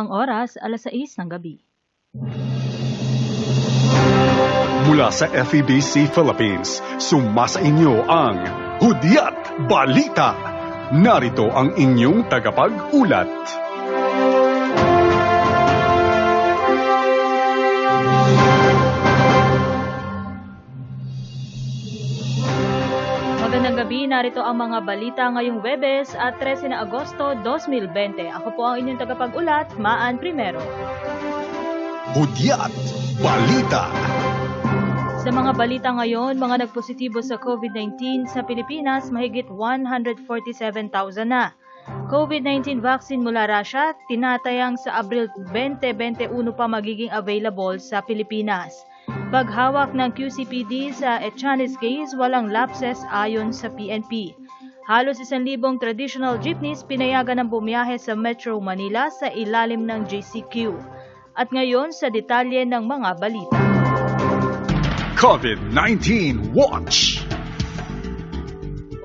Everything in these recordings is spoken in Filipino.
Ang oras, alas 6 ng gabi. Mula sa FEBC Philippines, sumasa inyo ang Hudyat Balita. Narito ang inyong tagapag-ulat. Narito ang mga balita ngayong Webes at 13 na Agosto 2020. Ako po ang inyong tagapag-ulat, Maan Primero. Hudyat Balita. Sa mga balita ngayon, mga nagpositibo sa COVID-19 sa Pilipinas mahigit 147,000 na. COVID-19 vaccine mula Russia, tinatayang sa Abril 2021 pa magiging available sa Pilipinas. Paghawak ng QCPD sa Echanes case, walang lapses ayon sa PNP. Halos isang libong traditional jeepneys pinayagan ng bumiyahe sa Metro Manila sa ilalim ng JCQ. At ngayon sa detalye ng mga balita. COVID-19 Watch.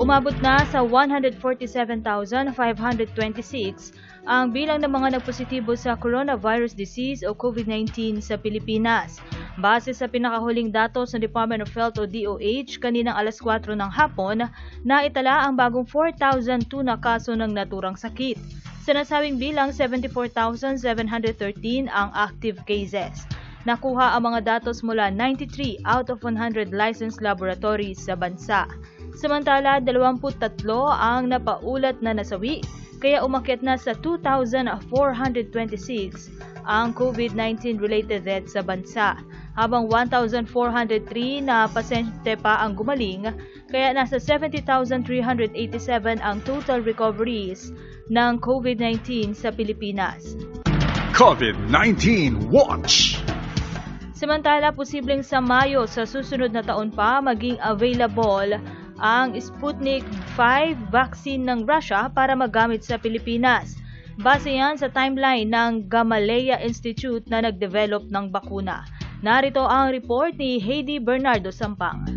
Umabot na sa 147,526 ang bilang ng mga nagpositibo sa coronavirus disease o COVID-19 sa Pilipinas. Base sa pinakahuling datos ng Department of Health o DOH, kaninang alas 4 ng hapon, naitala ang bagong 4,002 na kaso ng naturang sakit. Sa nasabing bilang, 74,713 ang active cases. Nakuha ang mga datos mula 93 out of 100 licensed laboratories sa bansa. Samantala, 23 ang napaulat na nasawi, kaya umakyat na sa 2,426 ang COVID-19 related deaths sa bansa, habang 1,403 na pasyente pa ang gumaling, kaya nasa 70,387 ang total recoveries ng COVID-19 sa Pilipinas. COVID-19 Watch. Samantala, posibleng sa Mayo sa susunod na taon pa maging available ang Sputnik 5 vaccine ng Russia para magamit sa Pilipinas. Base yan sa timeline ng Gamaleya Institute na nagdevelop ng bakuna. Narito ang report ni Heidi Bernardo Sampang.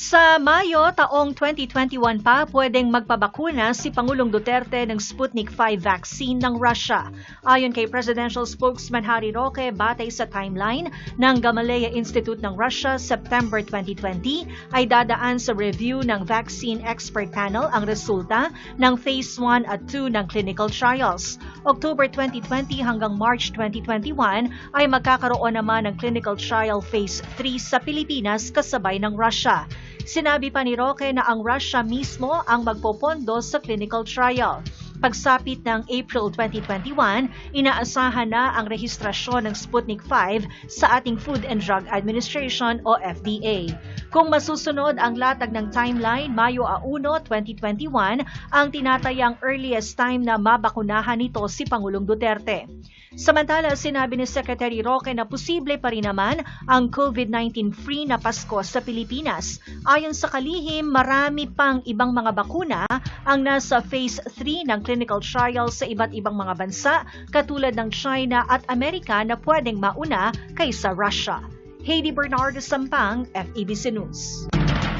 Sa Mayo taong 2021 pa, pwedeng magpabakuna si Pangulong Duterte ng Sputnik 5 vaccine ng Russia. Ayon kay Presidential Spokesman Harry Roque, batay sa timeline ng Gamaleya Institute ng Russia, September 2020, ay dadaan sa review ng Vaccine Expert Panel ang resulta ng Phase 1 at 2 ng clinical trials. October 2020 hanggang March 2021 ay magkakaroon naman ng clinical trial Phase 3 sa Pilipinas kasabay ng Russia. Sinabi pa ni Roque na ang Russia mismo ang magpopondo sa clinical trial. Pagsapit ng April 2021, inaasahan na ang rehistrasyon ng Sputnik 5 sa ating Food and Drug Administration o FDA. Kung masusunod ang latag ng timeline, Mayo 1, 2021, ang tinatayang earliest time na mabakunahan nito si Pangulong Duterte. Samantala, sinabi ni Secretary Roque na posible pa rin naman ang COVID-19 free na Pasko sa Pilipinas. Ayon sa kalihim, marami pang ibang mga bakuna ang nasa phase 3 ng clinical trial sa iba't ibang mga bansa katulad ng China at Amerika na pwedeng mauna kaysa Russia. Heidi Bernardo Sampang, FEBC News.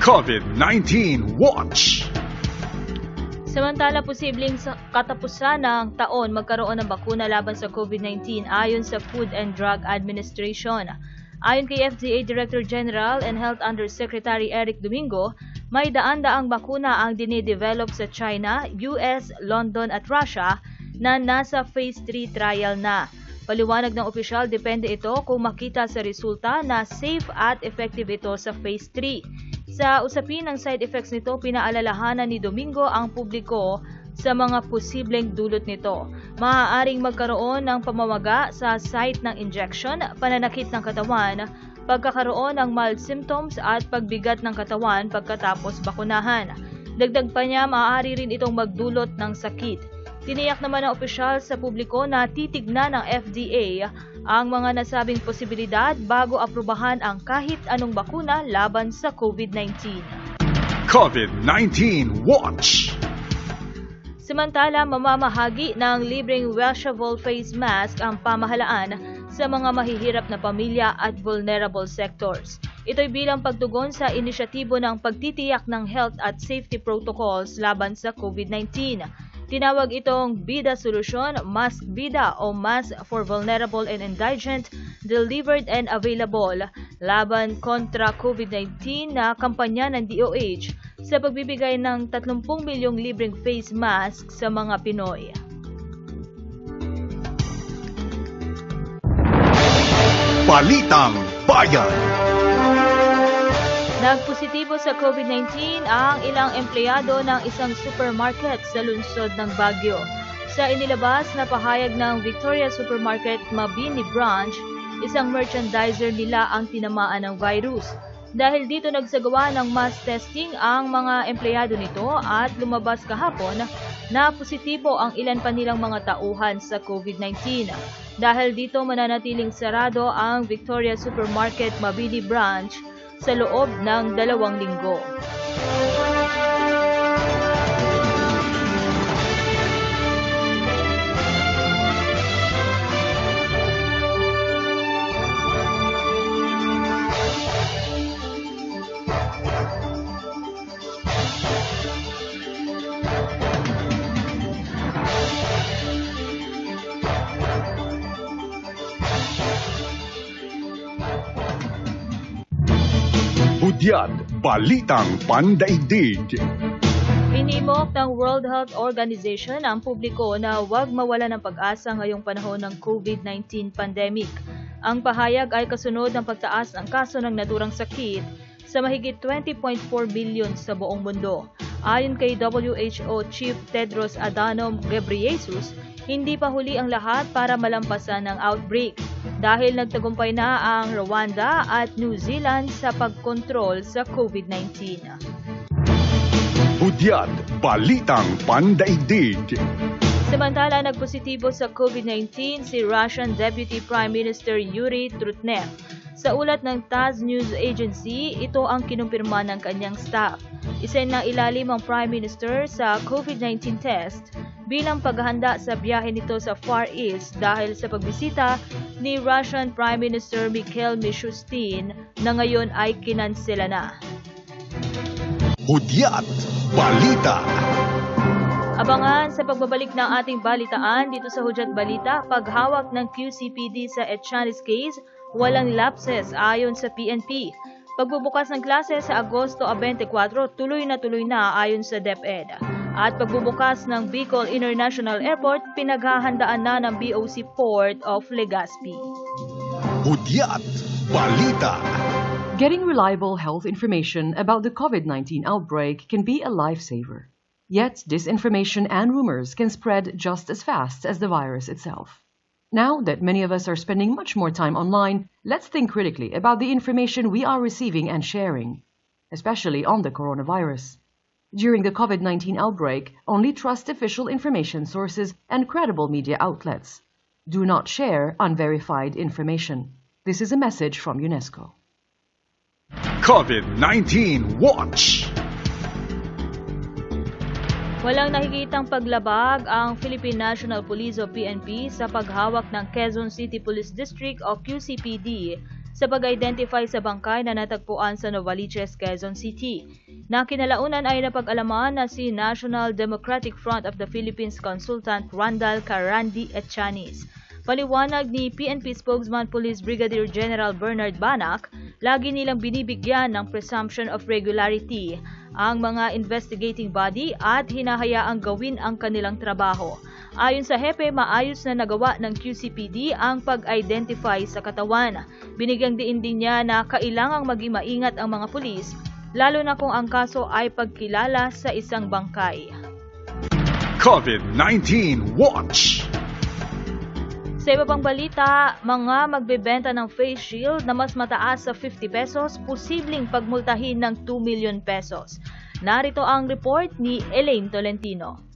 COVID-19 Watch. Samantala, posibleng sa katapusan ng taon magkaroon ng bakuna laban sa COVID-19 ayon sa Food and Drug Administration. Ayon kay FDA Director General and Health Undersecretary Eric Domingo, may daan-daang bakuna ang dinidevelop sa China, US, London at Russia na nasa phase 3 trial na. Paliwanag ng opisyal, depende ito kung makita sa resulta na safe at effective ito sa phase 3. Sa usapin ng side effects nito, pinaalalahanan ni Domingo ang publiko sa mga posibleng dulot nito. Maaaring magkaroon ng pamamaga sa site ng injection, pananakit ng katawan, pagkakaroon ng mild symptoms at pagbigat ng katawan pagkatapos bakunahan. Dagdag pa niya, maaari rin itong magdulot ng sakit. Tiniyak naman ng opisyal sa publiko na titignan ng FDA ang mga nasabing posibilidad bago aprubahan ang kahit anong bakuna laban sa COVID-19. COVID-19 Watch. Samantala, mamamahagi ng libreng washable face mask ang pamahalaan sa mga mahihirap na pamilya at vulnerable sectors. Ito'y bilang pagtugon sa inisyatibo ng pagtitiyak ng health at safety protocols laban sa COVID-19. Tinawag itong Bida Solution, Mask Bida o Mask for Vulnerable and Indigent, delivered and available laban kontra COVID-19 na kampanya ng DOH sa pagbibigay ng 30 milyong libreng face mask sa mga Pinoy. Balitang Bayan. Nagpositibo sa COVID-19 ang ilang empleyado ng isang supermarket sa lungsod ng Baguio. Sa inilabas na pahayag ng Victoria Supermarket Mabini Branch, isang merchandiser nila ang tinamaan ng virus. Dahil dito nagsagawa ng mass testing ang mga empleyado nito at lumabas kahapon na positibo ang ilan pa nilang mga tauhan sa COVID-19. Dahil dito mananatiling sarado ang Victoria Supermarket Mabini Branch sa loob ng dalawang linggo. Hudyat Balitang Pandaigdig. Hinimok ng World Health Organization ang publiko na huwag mawala ng pag-asa ngayong panahon ng COVID-19 pandemic. Ang pahayag ay kasunod ng pagtaas ng kaso ng naturang sakit sa mahigit 20.4 billion sa buong mundo. Ayon kay WHO Chief Tedros Adhanom Ghebreyesus, hindi pa huli ang lahat para malampasan ang outbreak dahil nagtagumpay na ang Rwanda at New Zealand sa pagkontrol sa COVID-19. Hudyat Balitang Pandaigdig. Samantala, nagpositibo sa COVID-19 si Russian Deputy Prime Minister Yuri Trutnev. Sa ulat ng TASS News Agency, ito ang kinumpirma ng kanyang staff. Isa na ilalim ang Prime Minister sa COVID-19 test bilang paghahanda sa biyahe nito sa Far East dahil sa pagbisita ni Russian Prime Minister Mikhail Mishustin na ngayon ay kinansela na. Hudyat Balita. Abangan sa pagbabalik ng ating balitaan dito sa Hudyat Balita, paghawak ng QCPD sa Etchanis case, walang lapses ayon sa PNP. Pagbubukas ng klase sa Agosto 24, tuloy na tuloy na ayon sa DepEd. At pagbubukas ng Bicol International Airport, pinaghahandaan na ng BOC Port of Legazpi. Hudyat Balita. Getting reliable health information about the COVID 19 outbreak can be a lifesaver. Yet, disinformation and rumors can spread just as fast as the virus itself. Now that many of us are spending much more time online, let's think critically about the information we are receiving and sharing, especially on the coronavirus. During the COVID 19 outbreak, only trust official information sources and credible media outlets. Do not share unverified information. This is a message from UNESCO. COVID-19 Watch. Walang nakikitang paglabag ang Philippine National Police o PNP sa paghawak ng Quezon City Police District o QCPD sa pag-identify sa bangkay na natagpuan sa Novaliches, Quezon City. Na kinalaunan ay napag-alaman na si National Democratic Front of the Philippines consultant Randall Carandi Etchanis. Paliwanag ni PNP spokesman Police Brigadier General Bernard Banak, lagi nilang binibigyan ng presumption of regularity ang mga investigating body at hinahayaang gawin ang kanilang trabaho. Ayon sa hepe, maayos na nagawa ng QCPD ang pag-identify sa katawan. Binigyang diin din niya na kailangang maging maingat ang mga pulis, lalo na kung ang kaso ay pagkilala sa isang bangkay. COVID-19 Watch. Sa iba pang balita, mga magbebenta ng face shield na mas mataas sa 50 pesos, posibleng pagmultahin ng 2 million pesos. Narito ang report ni Elaine Tolentino.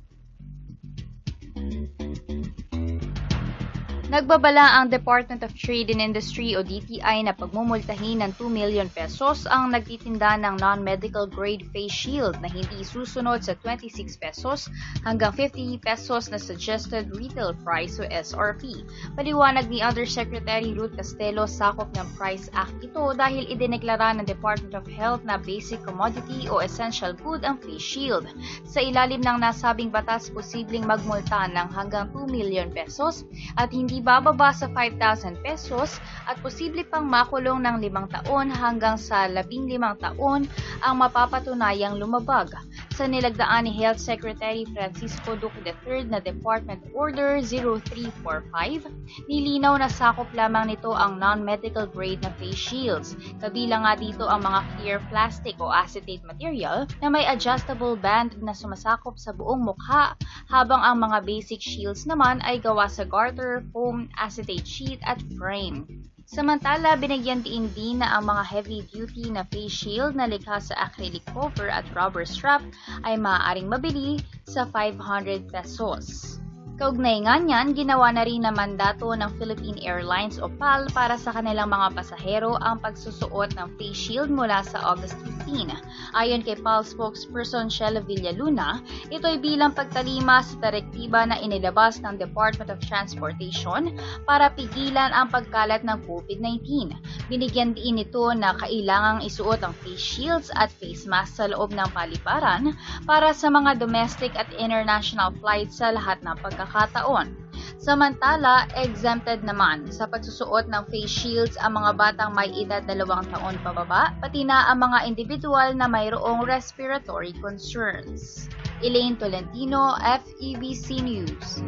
Nagbabala ang Department of Trade and Industry o DTI na pagmumultahin ng 2 million pesos ang nagtitinda ng non-medical grade face shield na hindi susunod sa 26 pesos hanggang 50 pesos na suggested retail price o SRP. Paliwanag ni Undersecretary Ruth Castelo sakop ng Price Act ito dahil idineklara ng Department of Health na basic commodity o essential good ang face shield. Sa ilalim ng nasabing batas, posibleng magmulta ng hanggang 2 million pesos at hindi bababa sa 5,000 pesos at posible pang makulong ng 5 taon hanggang sa 15 taon ang mapapatunayang lumabag. Sa nilagdaan ni Health Secretary Francisco Duque III na Department Order 0345, nilinaw na sakop lamang nito ang non-medical grade na face shields. Kabilang nga dito ang mga clear plastic o acetate material na may adjustable band na sumasakop sa buong mukha, habang ang mga basic shields naman ay gawa sa garter, foam, acetate sheet at frame. Samantala, binigyan diin din na ang mga heavy-duty na face shield na likha sa acrylic cover at rubber strap ay maaaring mabili sa 500 pesos. Kaugnay nga niyan, ginawa na rin na mandato ng Philippine Airlines o PAL para sa kanilang mga pasahero ang pagsusuot ng face shield mula sa August 15. Ayon kay PAL spokesperson Shella Villaluna, ito ay bilang pagtalima sa direktiba na inilabas ng Department of Transportation para pigilan ang pagkalat ng COVID-19. Binigyan din ito na kailangang isuot ang face shields at face mask sa loob ng paliparan para sa mga domestic at international flights sa lahat ng pagkakataon pagkakataon. Samantala, exempted naman sa pagsusuot ng face shields ang mga batang may edad dalawang taon pababa, pati na ang mga individual na mayroong respiratory concerns. Elaine Tolentino, FEBC News.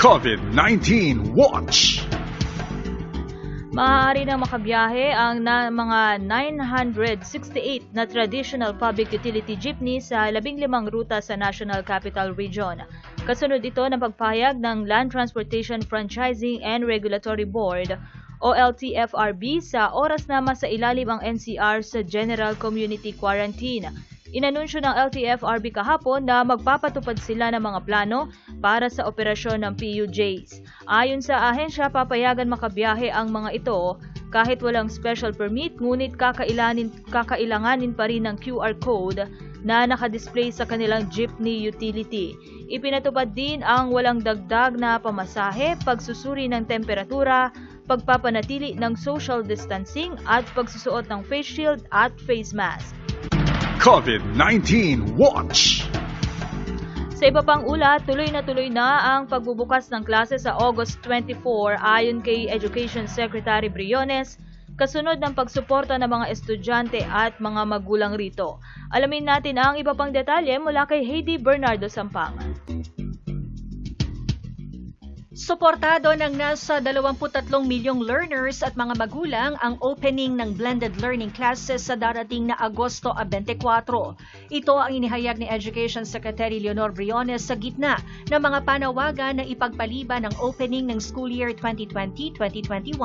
COVID-19 Watch. Maaari na makabiyahe ang na mga 968 na traditional public utility jeepney sa 15 ruta sa National Capital Region. Kasunod ito ng pagpahayag ng Land Transportation Franchising and Regulatory Board o LTFRB sa oras na sa ilalim ang NCR sa General Community Quarantine. Inanunsyo ng LTFRB kahapon na magpapatupad sila ng mga plano para sa operasyon ng PUJs. Ayon sa ahensya, papayagan makabiyahe ang mga ito kahit walang special permit ngunit kakailanin, kakailanganin pa rin ng QR code na nakadisplay sa kanilang jeepney utility. Ipinatupad din ang walang dagdag na pamasahe, pagsusuri ng temperatura, pagpapanatili ng social distancing at pagsusuot ng face shield at face mask. COVID-19 Watch. Sa iba pang ulat, tuloy na tuloy na ang pagbubukas ng klase sa August 24 ayon kay Education Secretary Briones kasunod ng pagsuporta ng mga estudyante at mga magulang rito. Alamin natin ang iba pang detalye mula kay Heidi Bernardo Sampang. Suportado ng nasa 23 milyong learners at mga magulang ang opening ng blended learning classes sa darating na Agosto 24. Ito ang inihayag ni Education Secretary Leonor Briones sa gitna ng mga panawagan na ipagpaliban ng opening ng school year 2020-2021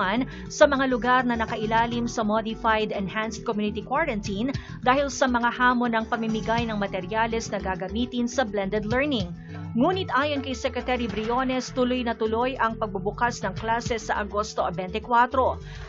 sa mga lugar na nakailalim sa Modified Enhanced Community Quarantine dahil sa mga hamon ng pamimigay ng materyales na gagamitin sa blended learning. Ngunit ayon kay Secretary Briones, tuloy na tuloy ang pagbubukas ng klases sa Agosto 24.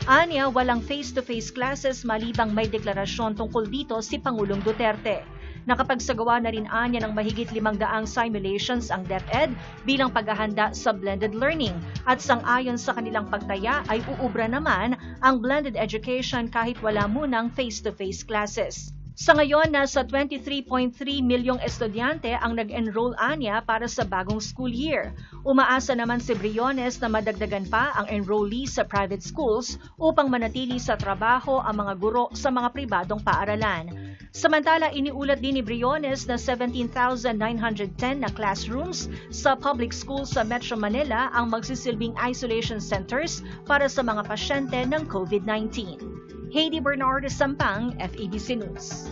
Anya, walang face-to-face classes malibang may deklarasyon tungkol dito si Pangulong Duterte. Nakapagsagawa na rin anya ng mahigit limang daang simulations ang DepEd bilang paghahanda sa blended learning at sang-ayon sa kanilang pagtaya ay uubra naman ang blended education kahit wala munang face-to-face classes. Sa ngayon, nasa 23.3 milyong estudyante ang nag-enroll anya para sa bagong school year. Umaasa naman si Briones na madagdagan pa ang enrollees sa private schools upang manatili sa trabaho ang mga guro sa mga pribadong paaralan. Samantala, iniulat din ni Briones na 17,910 na classrooms sa public schools sa Metro Manila ang magsisilbing isolation centers para sa mga pasyente ng COVID-19. Heidi Bernardo Sampang, FEBC News.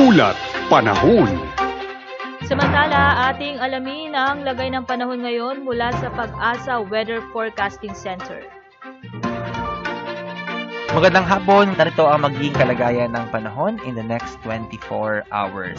Ulat Panahon. Samantala, ating alamin ang lagay ng panahon ngayon mula sa Pag-asa Weather Forecasting Center. Magandang hapon, narito ang magiging kalagayan ng panahon in the next 24 hours.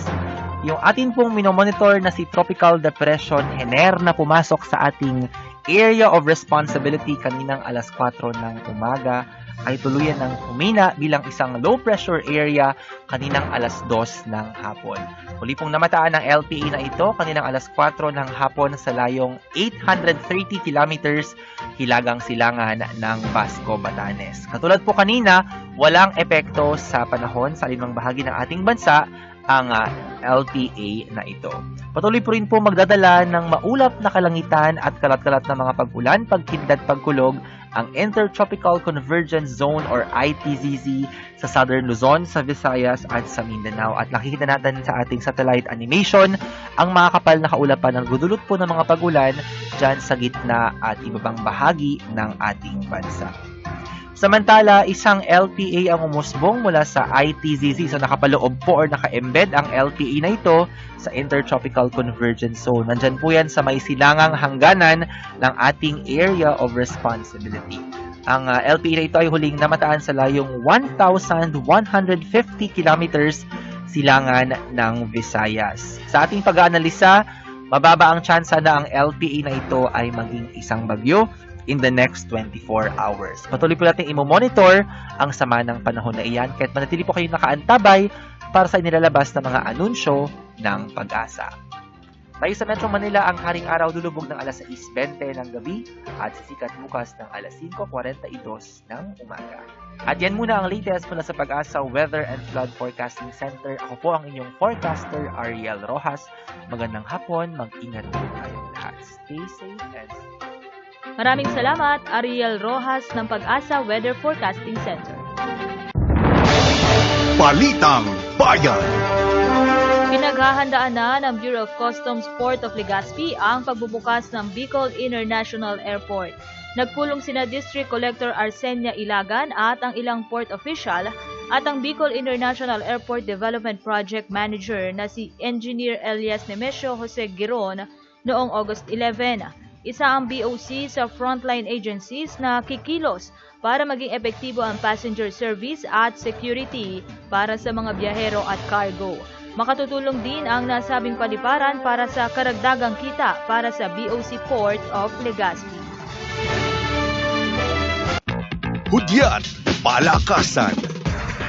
yung atin pong minomonitor na si Tropical Depression Hener na pumasok sa ating area of responsibility kaninang alas 4 ng umaga ay tuluyan ng humina bilang isang low pressure area kaninang alas 2 ng hapon. Muli pong namataan ng LPA na ito kaninang alas 4 ng hapon sa layong 830 kilometers hilagang silangan ng Basco, Batanes. Katulad po kanina, walang epekto sa panahon sa alinmang bahagi ng ating bansa ang uh, LPA na ito. Patuloy po rin po magdadala ng maulap na kalangitan at kalat-kalat na mga pag-ulan, pagkindad, pagkulog ang Intertropical Convergence Zone or ITZZ sa Southern Luzon, sa Visayas at sa Mindanao. At nakikita natin sa ating satellite animation ang mga kapal na kaulapan ng gudulot po ng mga pagulan dyan sa gitna at ibabang bahagi ng ating bansa. Samantala, isang LPA ang umusbong mula sa ITZZ. So nakapaloob po or naka-embed ang LPA na ito sa Intertropical Convergence Zone. Nandyan po yan sa may silangang hangganan ng ating area of responsibility. Ang uh, LPA na ito ay huling namataan sa layong 1,150 kilometers silangan ng Visayas. Sa ating pag-aanalisa, mababa ang tsansa na ang LPA na ito ay maging isang bagyo in the next 24 hours. Patuloy po natin imo-monitor ang sama ng panahon na iyan kahit manatili po kayo nakaantabay para sa inilalabas na mga anunsyo ng pag-asa. Tayo sa Metro Manila, ang haring araw lulubog ng alas 6.20 ng gabi at sisikat bukas ng alas 5.42 ng umaga. At yan muna ang latest mula sa Pag-asa Weather and Flood Forecasting Center. Ako po ang inyong forecaster, Ariel Rojas. Magandang hapon, mag-ingat po tayong lahat. Stay safe and Maraming salamat, Ariel Rojas ng Pag-asa Weather Forecasting Center. Balitang Bayan. Pinaghahandaan na ng Bureau of Customs Port of Legazpi ang pagbubukas ng Bicol International Airport. Nagpulong sina District Collector Arsenia Ilagan at ang ilang port official at ang Bicol International Airport Development Project Manager na si Engineer Elias Nemesio Jose Giron noong August 11. Isa ang BOC sa frontline agencies na kikilos para maging epektibo ang passenger service at security para sa mga biyahero at cargo. Makatutulong din ang nasabing paliparan para sa karagdagang kita para sa BOC Port of Legazpi. Hudyat, palakasan,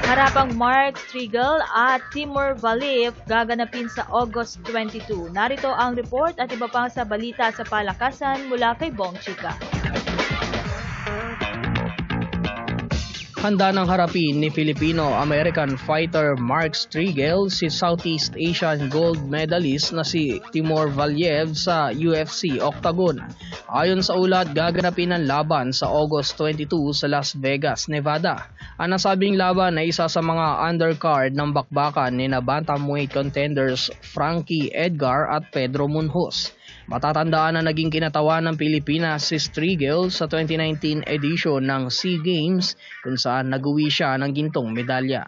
Harapang Mark Striegel at Timur Valif gaganapin sa August 22. Narito ang report at iba pang sa balita sa palakasan mula kay Bong Chika. Handa ng harapin ni Filipino-American fighter Mark Striegel si Southeast Asian gold medalist na si Timur Valiev sa UFC Octagon. Ayon sa ulat, gaganapin ang laban sa August 22 sa Las Vegas, Nevada. Ang nasabing laban ay isa sa mga undercard ng bakbakan ni na bantamweight contenders Frankie Edgar at Pedro Munhoz. Matatandaan na naging kinatawan ng Pilipinas si Striegel sa 2019 edition ng SEA Games kung saan naguwi siya ng gintong medalya.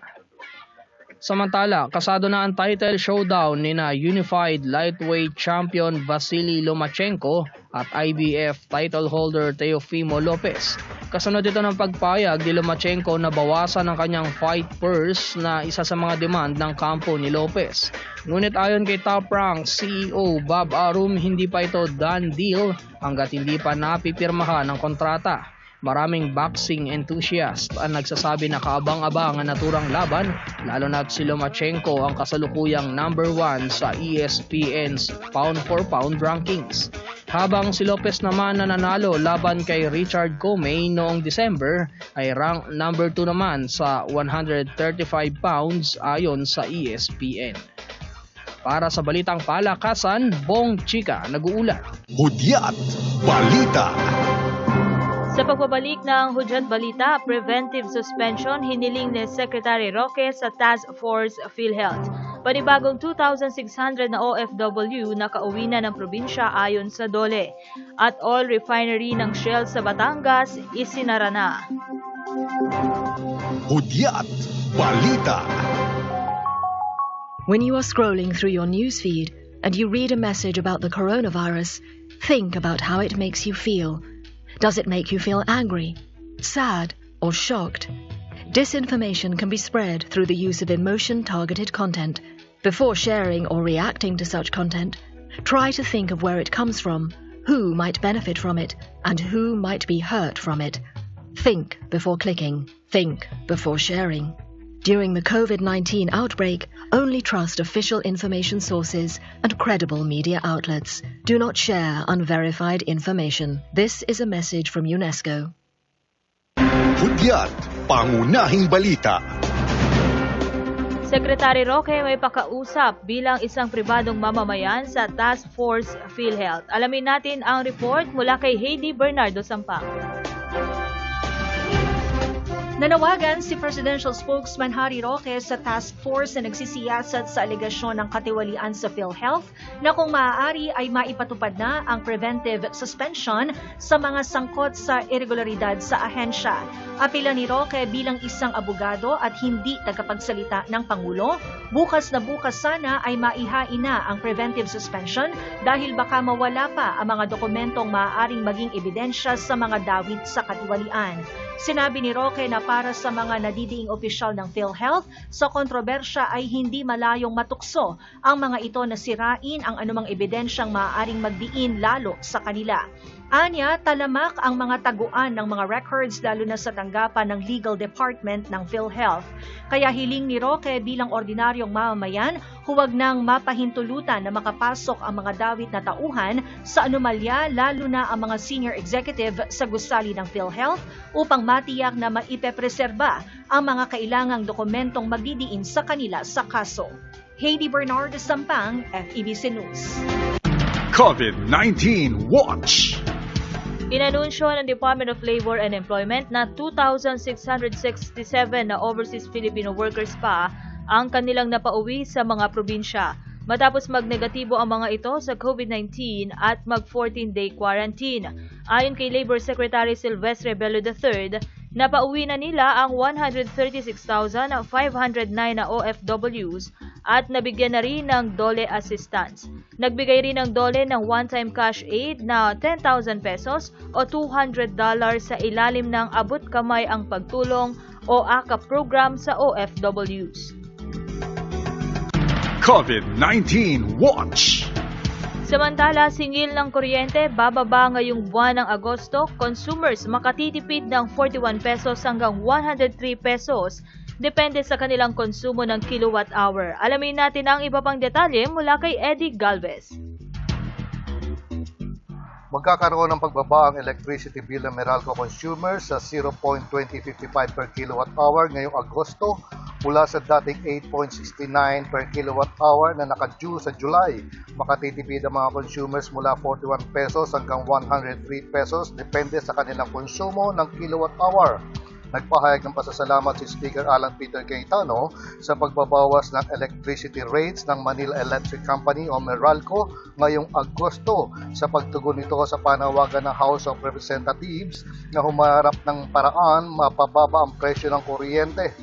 Samantala, kasado na ang title showdown ni na Unified Lightweight Champion Vasily Lomachenko at IBF title holder Teofimo Lopez. Kasunod ito ng pagpayag ni Lomachenko na bawasan ang kanyang fight purse na isa sa mga demand ng kampo ni Lopez. Ngunit ayon kay Top Rank CEO Bob Arum, hindi pa ito done deal hanggat hindi pa napipirmahan ang kontrata. Maraming boxing enthusiast ang nagsasabi na kaabang-abang ang naturang laban lalo na si Lomachenko ang kasalukuyang number 1 sa ESPN's pound for pound rankings. Habang si Lopez naman na nanalo laban kay Richard Comey noong December ay rank number 2 naman sa 135 pounds ayon sa ESPN. Para sa Balitang Palakasan, Bong Chika nag-uulat. Hudyat, balita. Sa pagbabalik ng Hudyat Balita, preventive suspension hiniling ni Secretary Roque sa Task Force PhilHealth. Panibagong 2,600 na OFW na kauwi na ng probinsya ayon sa DOLE. At all refinery ng Shell sa Batangas isinara na. Hudyat, balita. When you are scrolling through your newsfeed and you read a message about the coronavirus, think about how it makes you feel. Does it make you feel angry, sad, or shocked? Disinformation can be spread through the use of emotion targeted content. Before sharing or reacting to such content, try to think of where it comes from, who might benefit from it, and who might be hurt from it. Think before clicking. Think before sharing. During the COVID 19 outbreak, only trust official information sources and credible media outlets. Do not share unverified information. This is a message from UNESCO. Hudyat, pangunahing balita. Secretary Roque may pakausap bilang isang pribadong mamamayan sa Task Force PhilHealth. Alamin natin ang report mula kay Heidi Bernardo Sampang. Nanawagan si Presidential Spokesman Harry Roque sa task force na nagsisiyasat sa alegasyon ng katiwalian sa PhilHealth na kung maaari ay maipatupad na ang preventive suspension sa mga sangkot sa irregularidad sa ahensya. Apila ni Roque bilang isang abogado at hindi tagapagsalita ng Pangulo, bukas na bukas sana ay maihain na ang preventive suspension dahil baka mawala pa ang mga dokumentong maaaring maging ebidensya sa mga dawit sa katiwalian. Sinabi ni Roque na para sa mga nadidiing opisyal ng PhilHealth, sa kontrobersya ay hindi malayong matukso ang mga ito na sirain ang anumang ebidensyang maaaring magdiin lalo sa kanila. Anya, talamak ang mga taguan ng mga records lalo na sa tanggapan ng Legal Department ng PhilHealth. Kaya hiling ni Roque bilang ordinaryong mamamayan, huwag nang mapahintulutan na makapasok ang mga dawit na tauhan sa anomalya lalo na ang mga senior executive sa gusali ng PhilHealth upang matiyak na maipepreserba ang mga kailangang dokumentong magdidiin sa kanila sa kaso. Heidi Bernard Sampang, FEBC News. COVID-19 Watch. Inanunsyo ng Department of Labor and Employment na 2,667 na overseas Filipino workers pa ang kanilang napauwi sa mga probinsya matapos magnegatibo ang mga ito sa COVID-19 at mag 14-day quarantine. Ayon kay Labor Secretary Silvestre Bello III, napauwi na nila ang 136,509 na OFWs at nabigyan na rin ng DOLE assistance. Nagbigay rin ng DOLE ng one-time cash aid na 10,000 pesos o $200 sa ilalim ng abot kamay ang pagtulong o AKA program sa OFWs. COVID-19 Watch. Samantala, singil ng kuryente, bababa ngayong buwan ng Agosto, consumers makatitipid ng 41 pesos hanggang 103 pesos depende sa kanilang konsumo ng kilowatt hour. Alamin natin ang iba pang detalye mula kay Eddie Galvez. Magkakaroon ng pagbaba ang electricity bill ng Meralco consumers sa 0.2055 per kilowatt hour ngayong Agosto mula sa dating 8.69 per kilowatt hour na nakadue sa July. Makatitipid ang mga consumers mula 41 pesos hanggang 103 pesos depende sa kanilang konsumo ng kilowatt hour. Nagpahayag ng pasasalamat si Speaker Alan Peter Cayetano sa pagbabawas ng electricity rates ng Manila Electric Company o Meralco ngayong Agosto sa pagtugon nito sa panawagan ng House of Representatives na humarap ng paraan mapababa ang presyo ng kuryente.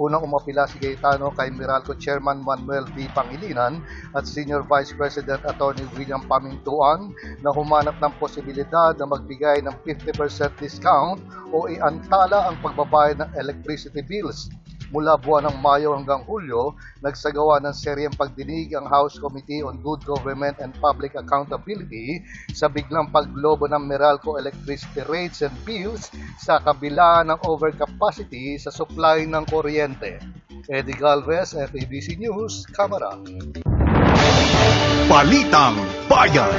Unang umapila si Cayetano kay Meralco Chairman Manuel V. Pangilinan at Senior Vice President Attorney William Pamintuan na humanap ng posibilidad na magbigay ng 50% discount o iantala ang pagbabayad ng electricity bills. Mula buwan ng Mayo hanggang Hulyo, nagsagawa ng seryeng pagdinig ang House Committee on Good Government and Public Accountability sa biglang paglobo ng Meralco electricity rates and bills sa kabila ng overcapacity sa supply ng kuryente. Eddie Galvez, FABC News, Kamara. Balitang Bayan.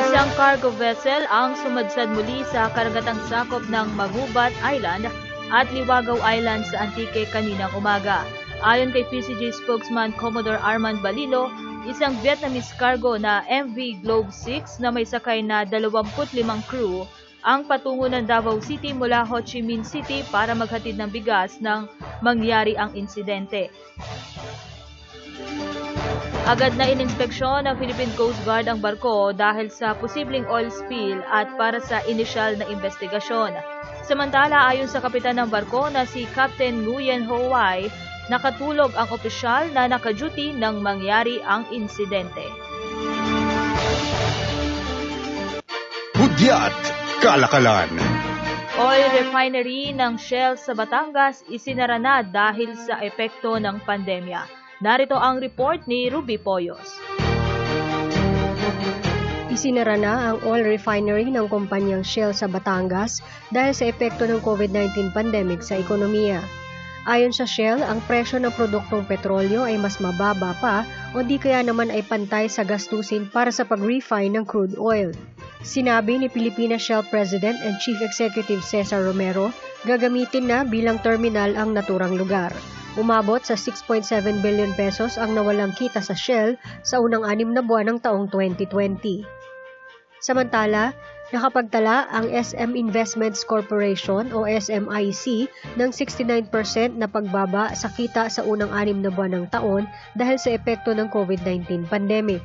Isang cargo vessel ang sumadsad muli sa karagatang sakop ng Magubat Island at Liwagaw Island sa Antique kaninang umaga. Ayon kay PCG spokesman Commodore Armand Balilo, isang Vietnamese cargo na MV Globe 6 na may sakay na 25 crew ang patungo ng Davao City mula Ho Chi Minh City para maghatid ng bigas nang mangyari ang insidente. Agad na ininspeksyon ng Philippine Coast Guard ang barko dahil sa posibleng oil spill at para sa inisyal na investigasyon. Samantala, ayon sa kapitan ng barko na si Captain Nguyen Ho Wai, nakatulog ang opisyal na nakaduty nang mangyari ang insidente. Hudyat, Kalakalan. Oil refinery ng Shell sa Batangas isinara na dahil sa epekto ng pandemya. Narito ang report ni Ruby Poyos. Isinara na ang oil refinery ng kumpanyang Shell sa Batangas dahil sa epekto ng COVID-19 pandemic sa ekonomiya. Ayon sa Shell, ang presyo ng produktong petrolyo ay mas mababa pa o di kaya naman ay pantay sa gastusin para sa pag-refine ng crude oil. Sinabi ni Pilipinas Shell President and Chief Executive Cesar Romero, gagamitin na bilang terminal ang naturang lugar. Umabot sa 6.7 billion pesos ang nawalang kita sa Shell sa unang anim na buwan ng taong 2020. Samantala, nakapagtala ang SM Investments Corporation o SMIC ng 69% na pagbaba sa kita sa unang anim na buwan ng taon dahil sa epekto ng COVID-19 pandemic.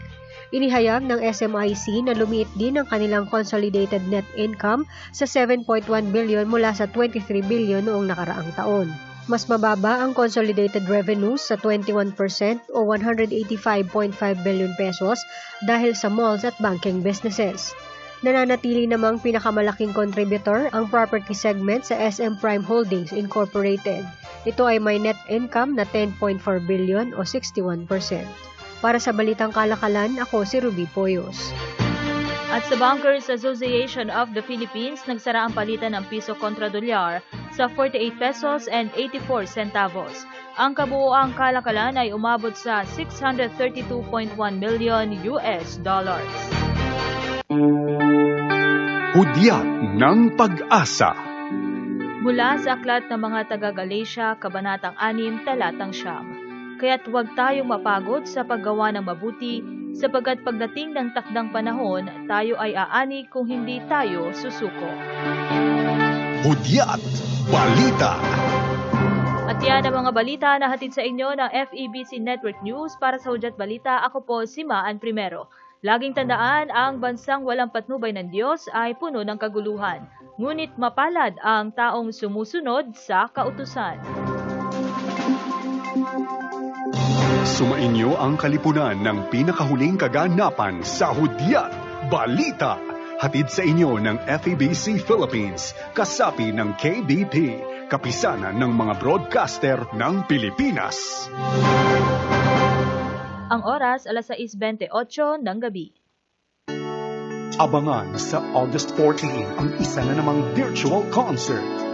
Inihayag ng SMIC na lumiit din ang kanilang consolidated net income sa 7.1 billion mula sa 23 billion noong nakaraang taon. Mas mababa ang consolidated revenues sa 21% o 185.5 billion pesos dahil sa malls at banking businesses. Nananatili namang pinakamalaking contributor ang property segment sa SM Prime Holdings Incorporated. Ito ay may net income na 10.4 billion o 61%. Para sa Balitang Kalakalan, ako si Ruby Poyos. At sa Bankers Association of the Philippines, nagsara ang palitan ng piso kontra dolyar sa 48 pesos and 84 centavos. Ang kabuoang kalakalan ay umabot sa 632.1 million US dollars. Hudyat ng pag-asa. Mula sa aklat ng mga taga-Galatia, Kabanatang 6, Talatang Siyam. Kaya't huwag tayong mapagod sa paggawa ng mabuti, sapagkat pagdating ng takdang panahon, tayo ay aani kung hindi tayo susuko. Hudyat Balita. At yan ang mga balita na hatid sa inyo ng FEBC Network News para sa Hudyat Balita. Ako po si Maan Primero. Laging tandaan, ang bansang walang patnubay ng Diyos ay puno ng kaguluhan. Ngunit mapalad ang taong sumusunod sa kautusan. Sumainyo ang kalipunan ng pinakahuling kaganapan sa Hudyat Balita. Hatid sa inyo ng FEBC Philippines, kasapi ng KBP, kapisanan ng mga broadcaster ng Pilipinas. Ang oras, alas 6.28 ng gabi. Abangan sa August 14 ang isa na namang virtual concert